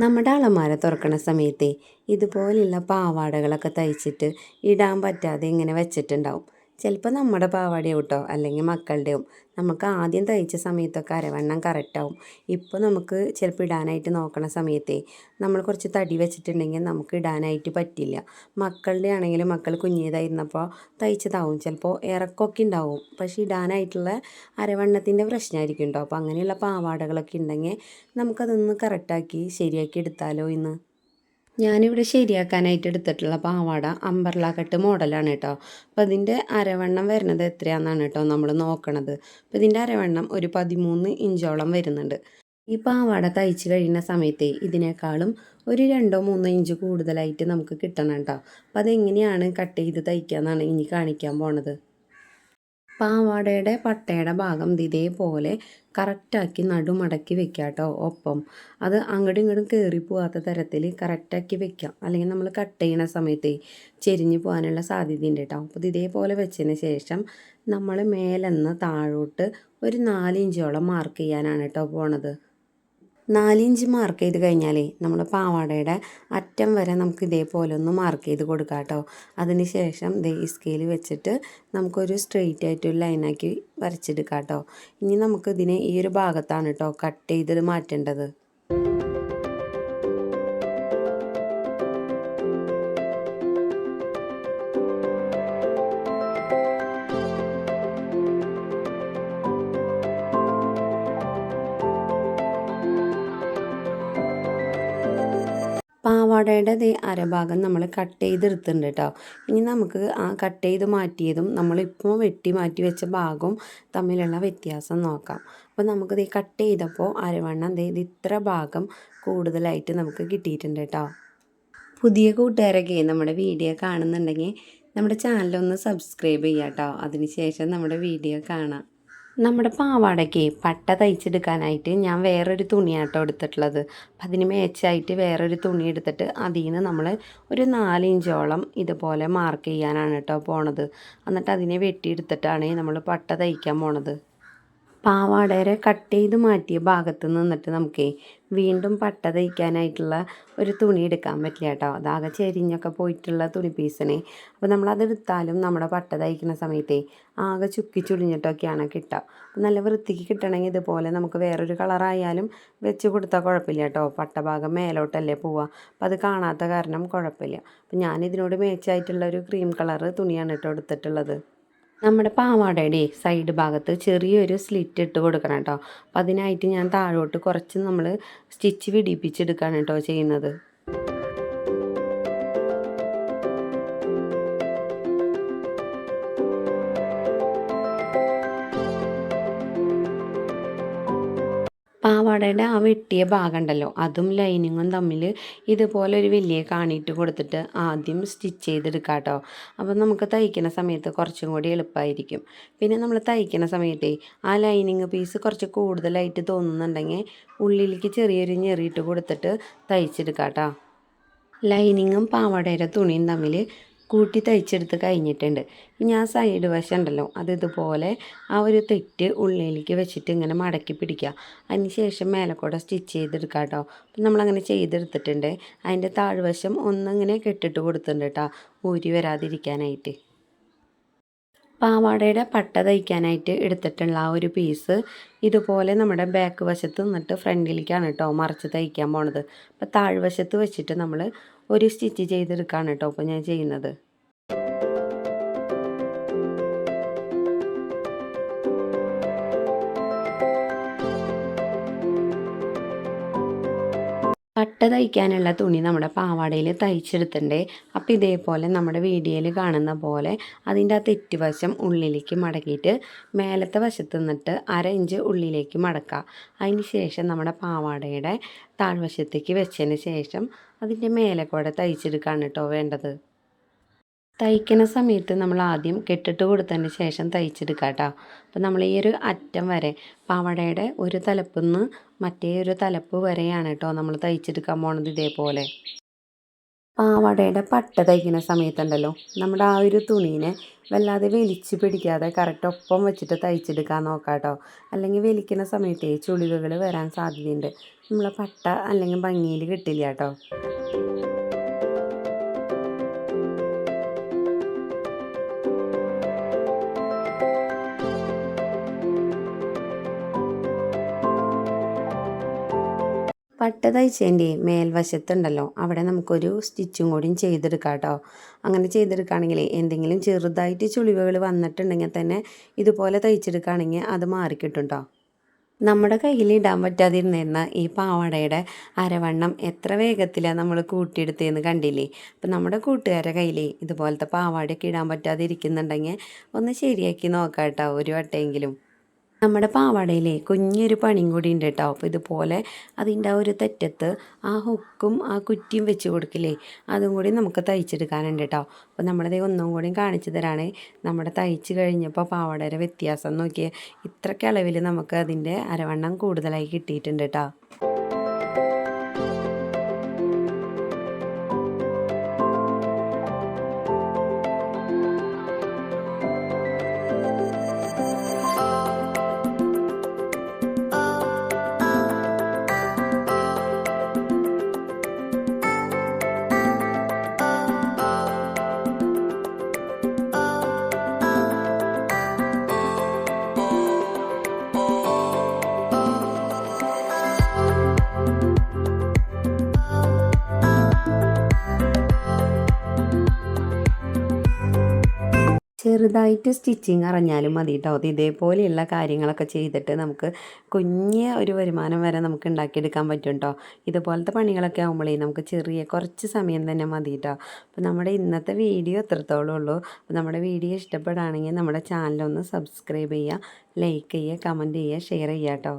നമ്മുടെ അളമാര തുറക്കണ സമയത്തെ ഇതുപോലെയുള്ള പാവാടകളൊക്കെ തയ്ച്ചിട്ട് ഇടാൻ പറ്റാതെ ഇങ്ങനെ വെച്ചിട്ടുണ്ടാവും. ചിലപ്പോൾ നമ്മുടെ പാവാടയോ കേട്ടോ അല്ലെങ്കിൽ മക്കളുടെയും നമുക്ക് ആദ്യം തയ്ച്ച സമയത്തൊക്കെ അരവണ്ണം കറക്റ്റാവും. ഇപ്പോൾ നമുക്ക് ചിലപ്പോൾ ഇടാനായിട്ട് നോക്കണ സമയത്തെ നമ്മൾ കുറച്ച് തടി വെച്ചിട്ടുണ്ടെങ്കിൽ നമുക്ക് ഇടാനായിട്ട് പറ്റില്ല. മക്കളുടെ ആണെങ്കിലും മക്കൾ കുഞ്ഞേതായിരുന്നപ്പോൾ തയ്ച്ചതാവും. ചിലപ്പോൾ ഇറക്കമൊക്കെ ഉണ്ടാവും. പക്ഷേ ഇടാനായിട്ടുള്ള അരവണ്ണത്തിന്റെ പ്രശ്നമായിരിക്കും കേട്ടോ. അപ്പോൾ അങ്ങനെയുള്ള പാവാടകളൊക്കെ ഉണ്ടെങ്കിൽ നമുക്കതൊന്ന് കറക്റ്റാക്കി ശരിയാക്കി എടുത്താലോ ഇന്ന്? ഞാനിവിടെ ശരിയാക്കാനായിട്ട് എടുത്തിട്ടുള്ള പാവാട അമ്പർല കട്ട് മോഡലാണ് കേട്ടോ. അപ്പോൾ അതിന്റെ അരവണ്ണം വരുന്നത് എത്രയാണെന്നാണ് കേട്ടോ നമ്മൾ നോക്കണത്. അപ്പോൾ ഇതിന്റെ അരവണ്ണം ഒരു പതിമൂന്ന് ഇഞ്ചോളം വരുന്നുണ്ട്. ഈ പാവാട തയ്ച്ച് കഴിയുന്ന സമയത്തെ ഇതിനേക്കാളും ഒരു രണ്ടോ മൂന്നോ ഇഞ്ച് കൂടുതലായിട്ട് നമുക്ക് കിട്ടണം കേട്ടോ. അപ്പോൾ അതെങ്ങനെയാണ് കട്ട് ചെയ്ത് തയ്ക്കുക എന്നാണ് ഇനി കാണിക്കാൻ പോണത്. പാവാടയുടെ പട്ടയുടെ ഭാഗം ഇതേപോലെ കറക്റ്റാക്കി നടുമടക്കി വെക്കുക കേട്ടോ ഒപ്പം. അത് അങ്ങോട്ടും ഇങ്ങോട്ടും കയറി പോകാത്ത തരത്തിൽ കറക്റ്റാക്കി വെക്കാം. അല്ലെങ്കിൽ നമ്മൾ കട്ട് ചെയ്യണ സമയത്ത് ചെരിഞ്ഞ് പോകാനുള്ള സാധ്യതയുണ്ട് കേട്ടോ അപ്പോൾ ഇതേപോലെ വെച്ചതിന് ശേഷം നമ്മൾ മേലെന്ന് താഴോട്ട് ഒരു നാലിഞ്ചോളം മാർക്ക് ചെയ്യാനാണ് കേട്ടോ പോണത്. നാലിഞ്ച് മാർക്ക് ചെയ്ത് കഴിഞ്ഞാലേ നമ്മൾ പാവാടയുടെ അറ്റം വരെ നമുക്ക് ഇതേപോലെ ഒന്ന് മാർക്ക് ചെയ്ത് കൊടുക്കാം കേട്ടോ അതിന് ശേഷം ദേ ഈ സ്കെയിൽ വെച്ചിട്ട് നമുക്കൊരു സ്ട്രെയിറ്റ് ആയിട്ട് ഒരു ലൈനാക്കി വരച്ചെടുക്കാം കേട്ടോ ഇനി നമുക്കിതിനെ ഈ ഒരു ഭാഗത്താണ് കേട്ടോ കട്ട് ചെയ്തത് മാറ്റേണ്ടത്. പാവാടയുടെ ദേ അരഭാഗം നമ്മൾ കട്ട് ചെയ്തെടുത്തിട്ടുണ്ട് കേട്ടോ ഇനി നമുക്ക് ആ കട്ട് ചെയ്ത് മാറ്റിയതും നമ്മളിപ്പോൾ വെട്ടി മാറ്റി വെച്ച ഭാഗവും തമ്മിലുള്ള വ്യത്യാസം നോക്കാം. അപ്പോൾ നമുക്ക് ദേ കട്ട് ചെയ്തപ്പോൾ അരവണ്ണം ഇത് ഇത്ര ഭാഗം കൂടുതലായിട്ട് നമുക്ക് കിട്ടിയിട്ടുണ്ട് കേട്ടോ പുതിയ കൂട്ടുകാരൊക്കെ നമ്മുടെ വീഡിയോ കാണുന്നുണ്ടെങ്കിൽ നമ്മുടെ ചാനലൊന്ന് സബ്സ്ക്രൈബ് ചെയ്യാം കേട്ടോ അതിനുശേഷം നമ്മുടെ വീഡിയോ കാണാം. നമ്മുടെ പാവാടയ്ക്ക് പട്ട തയ്ച്ചെടുക്കാനായിട്ട് ഞാൻ വേറൊരു തുണിയാട്ടോ എടുത്തിട്ടുള്ളത്. അപ്പം അതിന് മേച്ചായിട്ട് വേറൊരു തുണി എടുത്തിട്ട് അതിൽ നിന്ന് നമ്മൾ ഒരു നാലിഞ്ചോളം ഇതുപോലെ മാർക്ക് ചെയ്യാനാണ് കേട്ടോ പോണത്. എന്നിട്ട് അതിനെ വെട്ടിയെടുത്തിട്ടാണ് നമ്മൾ പട്ട തയ്ക്കാൻ പോണത്. പാവാടയുടെ കട്ട് ചെയ്ത് മാറ്റിയ ഭാഗത്ത് നിന്നിട്ട് നമുക്ക് വീണ്ടും പട്ട തയ്ക്കാനായിട്ടുള്ള ഒരു തുണി എടുക്കാൻ പറ്റില്ല കേട്ടോ. അതാകെ ചെരിഞ്ഞൊക്കെ പോയിട്ടുള്ള തുണി പീസിനെ. അപ്പോൾ നമ്മളത് എടുത്താലും നമ്മുടെ പട്ട തയ്ക്കുന്ന സമയത്തെ ആകെ ചുക്കി ചുളിഞ്ഞിട്ടൊക്കെയാണ് കിട്ടുക. നല്ല വൃത്തിക്ക് കിട്ടണമെങ്കിൽ ഇതുപോലെ നമുക്ക് വേറൊരു കളറായാലും വെച്ച് കൊടുത്താൽ കുഴപ്പമില്ല കേട്ടോ. പട്ട ഭാഗം മേലോട്ടല്ലേ പോവുക. അപ്പോൾ അത് കാണാത്ത കാരണം കുഴപ്പമില്ല. അപ്പം ഞാനിതിനോട് മേച്ചായിട്ടുള്ള ഒരു ക്രീം കളറ് തുണിയാണ് കേട്ടോ എടുത്തിട്ടുള്ളത്. നമ്മുടെ പാവാടയുടെ സൈഡ് ഭാഗത്ത് ചെറിയൊരു സ്ലിറ്റ് ഇട്ട് കൊടുക്കണം കേട്ടോ. അപ്പം അതിനായിട്ട് ഞാൻ താഴോട്ട് കുറച്ച് നമ്മൾ സ്റ്റിച്ച് പിടിപ്പിച്ചെടുക്കുകയാണ് കേട്ടോ ചെയ്യുന്നത്. പാവാടയുടെ ആ വെട്ടിയ ഭാഗം ഉണ്ടല്ലോ അതും ലൈനിങ്ങും തമ്മിൽ ഇതുപോലെ ഒരു വലിയ കാണിയിട്ട് കൊടുത്തിട്ട് ആദ്യം സ്റ്റിച്ച് ചെയ്തെടുക്കാം കേട്ടോ അപ്പം നമുക്ക് തയ്ക്കുന്ന സമയത്ത് കുറച്ചും കൂടി എളുപ്പമായിരിക്കും പിന്നെ നമ്മൾ തയ്ക്കുന്ന സമയത്തേ ആ ലൈനിങ് പീസ് കുറച്ച് കൂടുതലായിട്ട് തോന്നുന്നുണ്ടെങ്കിൽ ഉള്ളിലേക്ക് ചെറിയൊരു ഞെറിയിട്ട് കൊടുത്തിട്ട് തയ്ച്ചെടുക്കാം കേട്ടോ ലൈനിങ്ങും പാവാടയുടെ തുണിയും തമ്മിൽ കൂട്ടി തയ്ച്ചെടുത്ത് കഴിഞ്ഞിട്ടുണ്ട്. ഇനി ആ സൈഡ് വശം ഉണ്ടല്ലോ അത് ഇതുപോലെ ആ ഒരു തെറ്റ് ഉള്ളിലേക്ക് വെച്ചിട്ട് ഇങ്ങനെ മടക്കി പിടിക്കുക. അതിന് ശേഷം മേലക്കൂടെ സ്റ്റിച്ച് ചെയ്തെടുക്കുക കേട്ടോ. അപ്പം നമ്മളങ്ങനെ ചെയ്തെടുത്തിട്ടുണ്ട്. അതിന്റെ താഴ്വശം ഒന്നിങ്ങനെ കെട്ടിട്ട് കൊടുത്തിട്ടുണ്ട് കേട്ടോ. ഊരി വരാതിരിക്കാനായിട്ട്. പാവാടയുടെ പട്ട തയ്ക്കാനായിട്ട് എടുത്തിട്ടുള്ള ആ ഒരു പീസ് ഇതുപോലെ നമ്മുടെ ബാക്ക് വശത്ത് നിന്നിട്ട് ഫ്രണ്ടിലേക്കാണ് കേട്ടോ മറിച്ച് തയ്ക്കാൻ പോണത്. അപ്പോൾ താഴ്വശത്ത് വെച്ചിട്ട് നമ്മൾ ഒരു സ്റ്റിച്ച് ചെയ്തെടുക്കുകയാണ് കേട്ടോ അപ്പോൾ ഞാൻ ചെയ്യുന്നത്. പട്ട തയ്ക്കാനുള്ള തുണി നമ്മുടെ പാവാടയിൽ തയ്ച്ചെടുത്തിട്ടുണ്ട്. അപ്പോൾ ഇതേപോലെ നമ്മുടെ വീഡിയോയിൽ കാണുന്ന പോലെ അതിന്റെ ആ തെറ്റുവശം ഉള്ളിലേക്ക് മടക്കിയിട്ട് മേലത്തെ വശത്ത് നിന്നിട്ട് അര ഇഞ്ച് ഉള്ളിലേക്ക് മടക്കുക. അതിന് ശേഷം നമ്മുടെ പാവാടയുടെ താഴ്വശത്തേക്ക് വെച്ചതിന് ശേഷം അതിന്റെ മേലെ കൂടെ തയ്ച്ചെടുക്കുകയാണ് കേട്ടോ വേണ്ടത്. തയ്ക്കുന്ന സമയത്ത് നമ്മൾ ആദ്യം കെട്ടിട്ട് കൊടുത്തതിന് ശേഷം തയ്ച്ചെടുക്കുക കേട്ടോ അപ്പോൾ നമ്മൾ ഈ ഒരു അറ്റം വരെ പാവടയുടെ ഒരു തലപ്പിൽ നിന്ന് മറ്റേ ഒരു തലപ്പ് വരെയാണ് കേട്ടോ നമ്മൾ തയ്ച്ചെടുക്കാൻ പോണത് ഇതേപോലെ. പാവാടയുടെ പട്ട തയ്ക്കുന്ന സമയത്തുണ്ടല്ലോ. നമ്മുടെ ആ ഒരു തുണീനെ വല്ലാതെ വലിച്ച് പിടിക്കാതെ കറക്റ്റ് ഒപ്പം വെച്ചിട്ട് തയ്ച്ചെടുക്കാൻ നോക്കാം കേട്ടോ അല്ലെങ്കിൽ വലിക്കുന്ന സമയത്തേ ചുളിവുകൾ വരാൻ സാധ്യതയുണ്ട്. നമ്മളെ പട്ട അല്ലെങ്കിൽ ഭംഗിയിൽ കിട്ടില്ല കേട്ടോ പട്ട തയ്ച്ചതിന്റെ മേൽവശത്തുണ്ടല്ലോ. അവിടെ നമുക്കൊരു സ്റ്റിച്ചും കൂടിയും ചെയ്തെടുക്കാം കേട്ടോ. അങ്ങനെ ചെയ്തെടുക്കുകയാണെങ്കിൽ എന്തെങ്കിലും ചെറുതായിട്ട് ചുളിവുകൾ വന്നിട്ടുണ്ടെങ്കിൽ തന്നെ ഇതുപോലെ തയ്ച്ചെടുക്കുകയാണെങ്കിൽ അത് മാറിക്കിട്ടും കേട്ടോ. നമ്മുടെ കയ്യിൽ ഇടാൻ പറ്റാതിരുന്നിരുന്ന ഈ പാവാടയുടെ അരവണ്ണം എത്ര വേഗത്തിലാണ് നമ്മൾ കൂട്ടിയെടുത്തതെന്ന് കണ്ടില്ലേ? അപ്പം നമ്മുടെ കൂട്ടുകാരുടെ കയ്യിൽ ഇതുപോലത്തെ പാവാടയൊക്കെ ഇടാൻ പറ്റാതിരിക്കുന്നുണ്ടെങ്കിൽ ഒന്ന് ശരിയാക്കി നോക്കാം കേട്ടോ ഒരു വട്ടമെങ്കിലും. നമ്മുടെ പാവാടയിലെ കുഞ്ഞൊരു പണിയും കൂടി ഉണ്ട് കേട്ടോ. അപ്പോൾ ഇതുപോലെ അതിന്റെ ആ ഒരു തെറ്റത്ത് ആ ഹുക്കും ആ കുറ്റിയും വെച്ച് കൊടുക്കില്ലേ അതും കൂടി നമുക്ക് തയ്ച്ചെടുക്കാനുണ്ട് കേട്ടോ. അപ്പോൾ നമ്മളത് ഒന്നും കൂടി കാണിച്ചു തരാണ്. നമ്മുടെ തയ്ച്ച് കഴിഞ്ഞപ്പോൾ പാവാടയുടെ വ്യത്യാസം നോക്കിയാൽ ഇത്രയ്ക്ക് അളവിൽ നമുക്ക് അതിന്റെ അരവണ്ണം കൂടുതലായി കിട്ടിയിട്ടുണ്ട് കേട്ടോ. ചെറുതായിട്ട് സ്റ്റിച്ചിങ് അറിഞ്ഞാലും മതി കേട്ടോ അത് ഇതേപോലെയുള്ള കാര്യങ്ങളൊക്കെ ചെയ്തിട്ട് നമുക്ക് കുഞ്ഞ ഒരു വരുമാനം വരെ നമുക്ക് ഉണ്ടാക്കിയെടുക്കാൻ പറ്റും കേട്ടോ ഇതുപോലത്തെ പണികളൊക്കെ ആകുമ്പോഴേ നമുക്ക് ചെറിയ കുറച്ച് സമയം തന്നെ മതി കേട്ടോ അപ്പോൾ നമ്മുടെ ഇന്നത്തെ വീഡിയോ എത്രത്തോളം ഉള്ളൂ. അപ്പോൾ നമ്മുടെ വീഡിയോ ഇഷ്ടപ്പെടുകയാണെങ്കിൽ നമ്മുടെ ചാനലൊന്ന് സബ്സ്ക്രൈബ് ചെയ്യുക ലൈക്ക് ചെയ്യുക കമന്റ് ചെയ്യുക ഷെയർ ചെയ്യുക കേട്ടോ.